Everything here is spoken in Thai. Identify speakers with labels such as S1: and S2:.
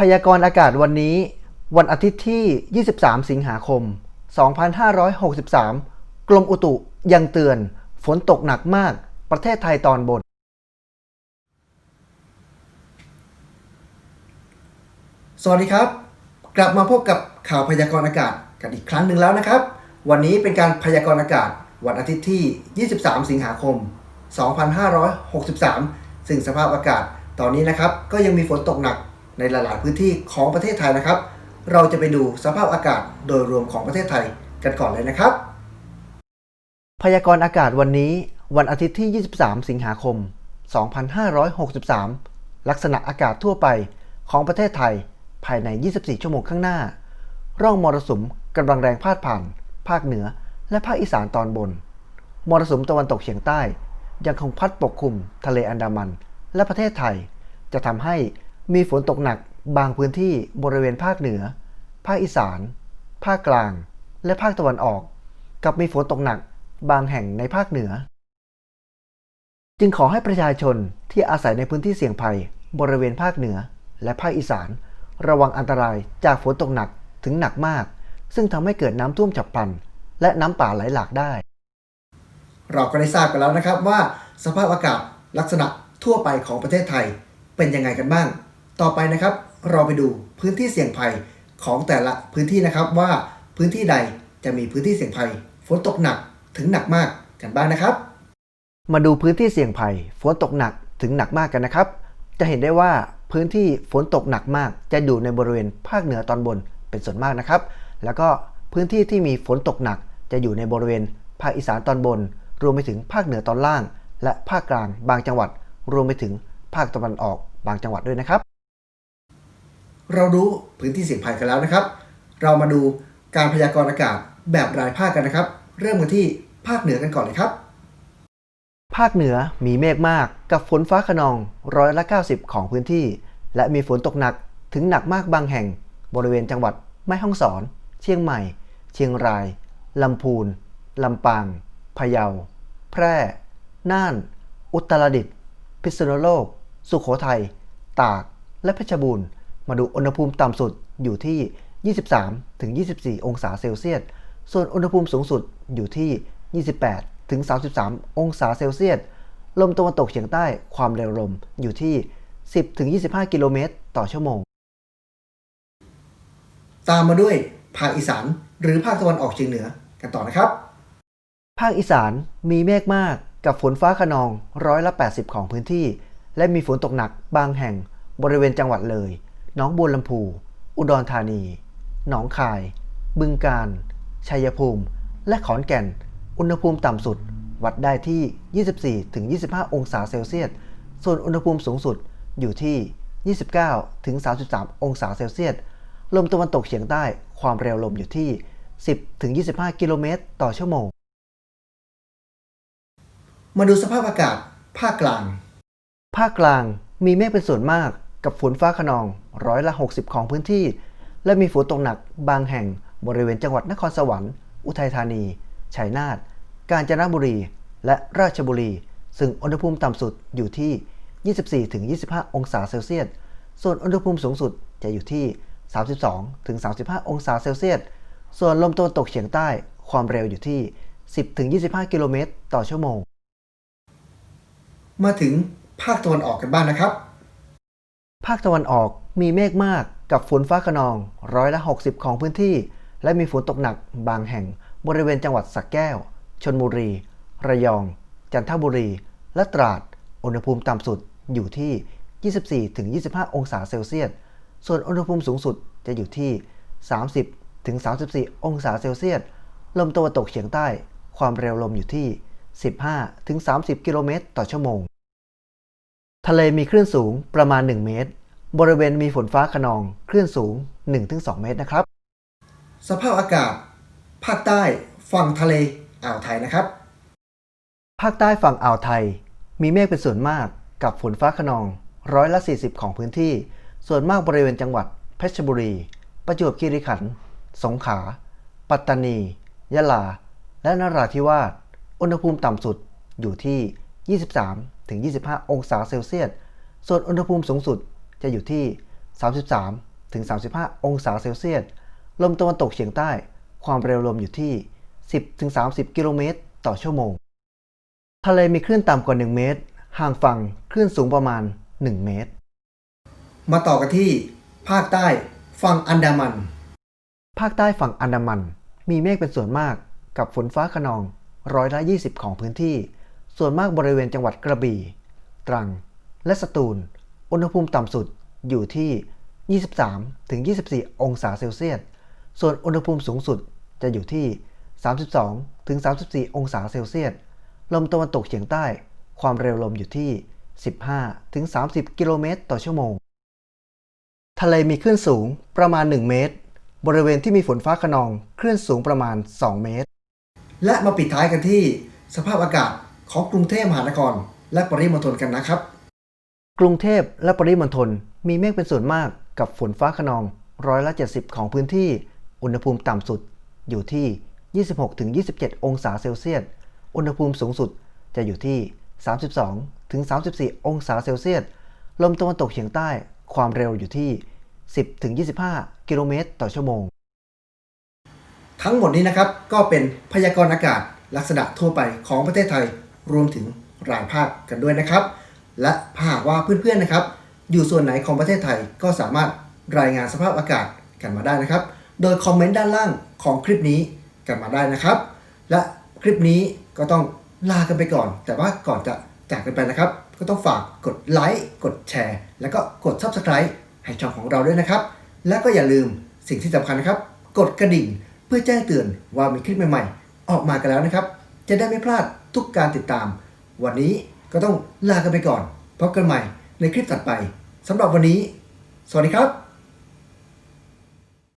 S1: พยากรณ์อากาศวันนี้ วันอาทิตย์ที่ 23 สิงหาคม 2563 กรมอุตุยังเตือน ฝนตกหนักมาก ประเทศไทยตอนบน
S2: สวัสดีครับ กลับมาพบกับข่าวพยากรณ์อากาศกันอีกครั้งหนึ่งแล้วนะครับ วันนี้เป็นการพยากรณ์อากาศ วันอาทิตย์ที่ 23 สิงหาคม 2563 ซึ่งสภาพอากาศตอนนี้นะครับ ก็ยังมีฝนตกหนัก ในหลาย ๆ พื้นที่ของประเทศไทยนะครับ เราจะไปดูสภาพอากาศโดยรวมของประเทศไทยกันก่อนเลยนะครับ
S1: พยากรณ์อากาศวันนี้ วันอาทิตย์ที่ 23 สิงหาคม 2563 ลักษณะอากาศทั่วไปของประเทศไทยภายใน 24 ชั่วโมงข้างหน้า ร่องมรสุมกำลังแรงพาดผ่าน ภาคเหนือ และภาคอีสานตอนบน มรสุมตะวันตกเฉียงใต้ ยังคงพัดปกคลุมทะเลอันดามัน และประเทศไทย จะทำให้ มีฝนตกหนักบางพื้นที่บริเวณภาคเหนือ ภาคอีสาน ภาคกลาง และภาคตะวันออก กับมีฝนตกหนักบางแห่งในภาคเหนือ จึงขอให้ประชาชนที่อาศัยในพื้นที่เสี่ยงภัย บริเวณภาคเหนือ และภาคอีสาน ระวังอันตรายจากฝนตกหนักถึงหนักมาก ซึ่งทำให้เกิดน้ำท่วมฉับพลัน และน้ำป่าไหลหลากได้
S2: เราก็ได้ทราบกันแล้วนะครับว่า สภาพอากาศลักษณะทั่วไปของประเทศไทยเป็นยังไงกันบ้าง ต่อไปนะครับ เราไปดูพื้นที่เสี่ยงภัยของแต่ละพื้นที่นะครับว่าพื้นที่ใดจะมีพื้นที่เสี่ยงภัย ฝนตกหนักถึงหนักมากกันบ้างนะครับ
S1: มาดูพื้นที่เสี่ยงภัย ฝนตกหนักถึงหนักมากกันนะครับ จะเห็นได้ว่าพื้นที่ฝนตกหนักมาก จะอยู่ในบริเวณภาคเหนือตอนบนเป็นส่วนมากนะครับ แล้วก็พื้นที่ที่มีฝนตกหนัก จะอยู่ในบริเวณภาคอีสานตอนบน รวมไปถึงภาคเหนือตอนล่าง และภาคกลางบางจังหวัด รวมไปถึงภาคตะวันออกบางจังหวัดด้วยนะครับ
S2: เรารู้พื้นที่เสี่ยงภัยกันแล้วนะครับ เรามาดูการพยากรณ์อากาศแบบรายภาคกันนะครับ เริ่มกันที่ภาคเหนือกันก่อนเลยครับ
S1: ภาคเหนือมีเมฆมากกับฝนฟ้าขนองร้อยละ90 ของพื้นที่ และมีฝนตกหนักถึงหนักมากบางแห่ง บริเวณจังหวัดแม่ฮ่องสอน เชียงใหม่ เชียงราย ลำพูน ลำปาง พะเยา แพร่ น่าน อุตรดิตถ์พิษณุโลก สุขโขทัย ตาก และเพชรบูรณ์ มาดูอุณหภูมิต่ำสุดอยู่ที่ 23 ถึง 24 องศาเซลเซียส ส่วนอุณหภูมิสูงสุดอยู่ที่ 28 ถึง 33 องศาเซลเซียส ลมตะวันตกเฉียงใต้ความเร็วลมอยู่ที่ 10 ถึง 25 กิโลเมตร ต่อชั่วโมง
S2: ตามมาด้วยภาคอีสานหรือภาคตะวันออกเฉียงเหนือกันต่อนะครับ
S1: ภาคอีสานมีเมฆมากกับฝนฟ้าขนองร้อยละ 80 ของพื้นที่ และมีฝนตกหนักบางแห่งบริเวณจังหวัดเลยห นองบัวลำพู อุดรธานี หนองคาย บึงกาฬชัยภูมิ และขอนแก่น อุณหภูมิต่ำสุด วัดได้ที่ 24-25 องศาเซลเซียส ส่วนอุณหภูมิสูงสุดอยู่ที่ 29-33 องศาเซลเซียส ลมตะวันตกเฉียงใต้ ความเร็วลมอยู่ที่ 10-25 กิโลเมตรต่อชั่วโมง
S2: มาดูสภาพอากาศภาคกลาง
S1: ภาคกลางมีเมฆเป็นส่วนมากกับฝนฟ้าขนอง ร้อยละ 60 ของพื้นที่ และมีฝนตกหนักบางแห่งบริเวณจังหวัดนครสวรรค์ อุทัยธานี ชัยนาท กาญจนบุรี และราชบุรี ซึ่งอุณหภูมิต่ำสุดอยู่ที่ 24-25 องศาเซลเซียส ส่วนอุณหภูมิสูงสุดจะอยู่ที่ 32-35 องศาเซลเซียส ส่วนลมตะวันตกเฉียงใต้ความเร็วอยู่ที่ 10-25 กิโลเมตรต่อชั่วโมง
S2: มาถึงภาคตะวันออกกันบ้างนะครับ
S1: ภาคตะวันออกมีเมฆมากกับฝนฟ้าขนองร้อยละ 60 ของพื้นที่ และมีฝนตกหนักบางแห่งบริเวณจังหวัดสระแก้ว ชนบุรี ระยอง จันทบุรี และตราด อุณหภูมิต่ำสุดอยู่ที่ 24-25 องศาเซลเซียส ส่วนอุณหภูมิสูงสุดจะอยู่ที่ 30-34 องศาเซลเซียส ลมตะวันตกเฉียงใต้ ความเร็วลมอยู่ที่ 15-30 กิโลเมตรต่อชั่วโมง ทะเลมีคลื่นสูงประมาณ 1 เมตร บริเวณมีฝนฟ้าขนอง คลื่นสูง 1-2 เมตรนะครับ
S2: สภาพอากาศ ภาคใต้ฝั่งทะเลอ่าวไทยนะครับ
S1: ภาคใต้ฝั่งอ่าวไทย มีเมฆเป็นส่วนมากกับฝนฟ้าขนองร้อยละ 40 ของพื้นที่ ส่วนมากบริเวณจังหวัด เพชรบุรี ประจวบคีรีขันธ์สงขลาปัตตานี ยะลา และนราธิวาส อุณหภูมิต่ำสุดอยู่ที่ 23-25 องศาเซลเซียส ส่วนอุณหภูมิสูงสุดจะอยู่ที่ 33 ถึง 35 องศาเซลเซียส ลมตะวันตกเฉียงใต้ ความเร็วลมอยู่ที่ 10 ถึง 30 กิโลเมตร ต่อชั่วโมง ทะเลมีคลื่นต่ำกว่า 1 เมตร ห่างฝั่งคลื่นสูงประมาณ 1 เมตร
S2: มาต่อกันที่ ภาคใต้ฝั่งอันดามัน
S1: ภาคใต้ฝั่งอันดามัน มีเมฆเป็นส่วนมากกับฝนฟ้าขนองร้อยละ 20 ของพื้นที่ ส่วนมากบริเวณจังหวัดกระบี่ ตรัง และสตูล อุณหภูมิต่ำสุดอยู่ที่ 23ถึง24 องศาเซลเซียส ส่วนอุณหภูมิสูงสุดจะอยู่ที่ 32ถึง34 องศาเซลเซียส ลมตะวันตกเฉียงใต้ ความเร็วลมอยู่ที่ 15ถึง30 กิโลเมตรต่อชั่วโมง ทะเลมีคลื่นสูงประมาณ 1 เมตร บริเวณที่มีฝนฟ้าขนองคลื่นสูงประมาณ 2 เมตร
S2: และมาปิดท้ายกันที่สภาพอากาศ ของกรุงเทพมหานคร และปริมณฑลกันนะครับ
S1: กรุงเทพและปริมณฑลมีเมฆเป็นส่วนมากกับฝนฟ้าขนองร้อยละ 70 ของพื้นที่ อุณหภูมิต่ำสุดอยู่ที่ 26-27 องศาเซลเซียส อุณหภูมิสูงสุดจะอยู่ที่ 32-34 องศาเซลเซียส ลมตะวันตกเฉียงใต้ความเร็วอยู่ที่ 10-25 กิโลเมตรต่อชั่วโมง
S2: ทั้งหมดนี้นะครับก็เป็นพยากรณ์อากาศลักษณะทั่วไปของประเทศไทย รวมถึงรายภาคกันด้วยนะครับ และหากว่าเพื่อนๆนะครับ อยู่ส่วนไหนของประเทศไทยก็สามารถรายงานสภาพอากาศกันมาได้นะครับ โดยคอมเมนต์ด้านล่างของคลิปนี้กันมาได้นะครับ และคลิปนี้ก็ต้องลากันไปก่อน แต่ว่าก่อนจะจากกันไปนะครับ ก็ต้องฝากกดไลค์กดแชร์ แล้วก็กด Subscribe ให้ช่องของเราด้วยนะครับ และก็อย่าลืมสิ่งที่สำคัญนะครับ กดกระดิ่งเพื่อแจ้งเตือนว่ามีคลิปใหม่ ๆ ออกมากันแล้วนะครับ จะได้ไม่พลาด ทุกการติดตาม วันนี้ก็ต้องลากันไปก่อนพบกันใหม่ในคลิปถัดไปสำหรับวันนี้ สวัสดีครับ